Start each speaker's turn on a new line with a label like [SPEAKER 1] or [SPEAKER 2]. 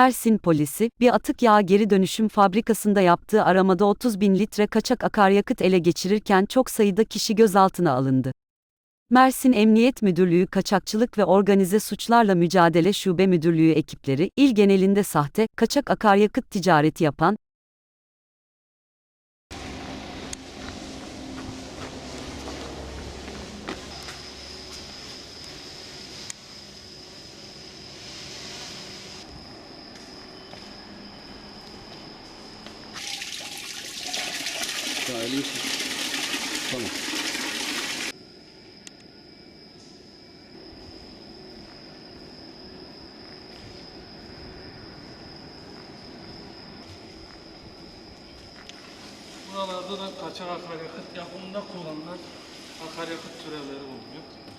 [SPEAKER 1] Mersin polisi, bir atık yağ geri dönüşüm fabrikasında yaptığı aramada 30 bin litre kaçak akaryakıt ele geçirirken çok sayıda kişi gözaltına alındı. Mersin Emniyet Müdürlüğü Kaçakçılık ve Organize Suçlarla Mücadele Şube Müdürlüğü ekipleri, il genelinde sahte, kaçak akaryakıt ticareti yapan,
[SPEAKER 2] Elini Tamam.
[SPEAKER 3] Buralarda da kaçak akaryakıt yapımında kullanılan akaryakıt türevleri bulunuyor.